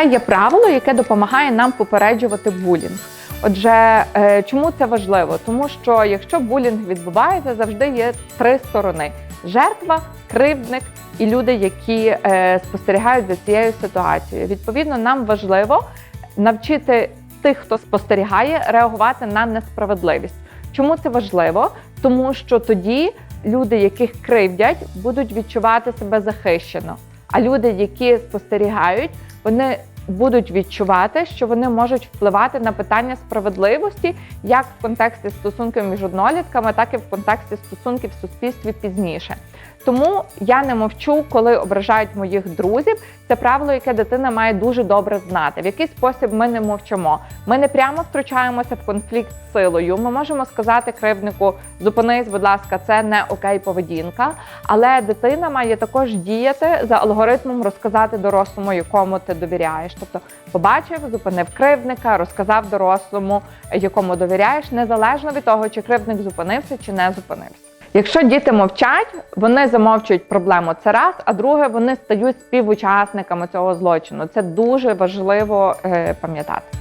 це є правило, яке допомагає нам попереджувати булінг. Отже, е, чому це важливо? Тому що якщо булінг відбувається, завжди є три сторони: жертва, кривдник і люди, які е, спостерігають за цією ситуацією. Відповідно, нам важливо навчити тих, хто спостерігає, реагувати на несправедливість. Чому це важливо? Тому що тоді люди, яких кривдять, будуть відчувати себе захищено. А люди, які спостерігають, вони будуть відчувати, що вони можуть впливати на питання справедливості як в контексті стосунків між однолітками, так і в контексті стосунків в суспільстві пізніше. Тому я не мовчу, коли ображають моїх друзів. Це правило, яке дитина має дуже добре знати. В який спосіб ми не мовчимо. Ми не прямо втручаємося в конфлікт з силою. Ми можемо сказати кривднику: зупинись, будь ласка, це не окей поведінка. Але дитина має також діяти за алгоритмом, розказати дорослому, якому ти довіряєш. Тобто, побачив, зупинив кривдника, розказав дорослому, якому довіряєш, незалежно від того, чи кривдник зупинився чи не зупинився. Якщо діти мовчать, вони замовчують проблему. Це раз, а друге, вони стають співучасниками цього злочину. Це дуже важливо е, пам'ятати.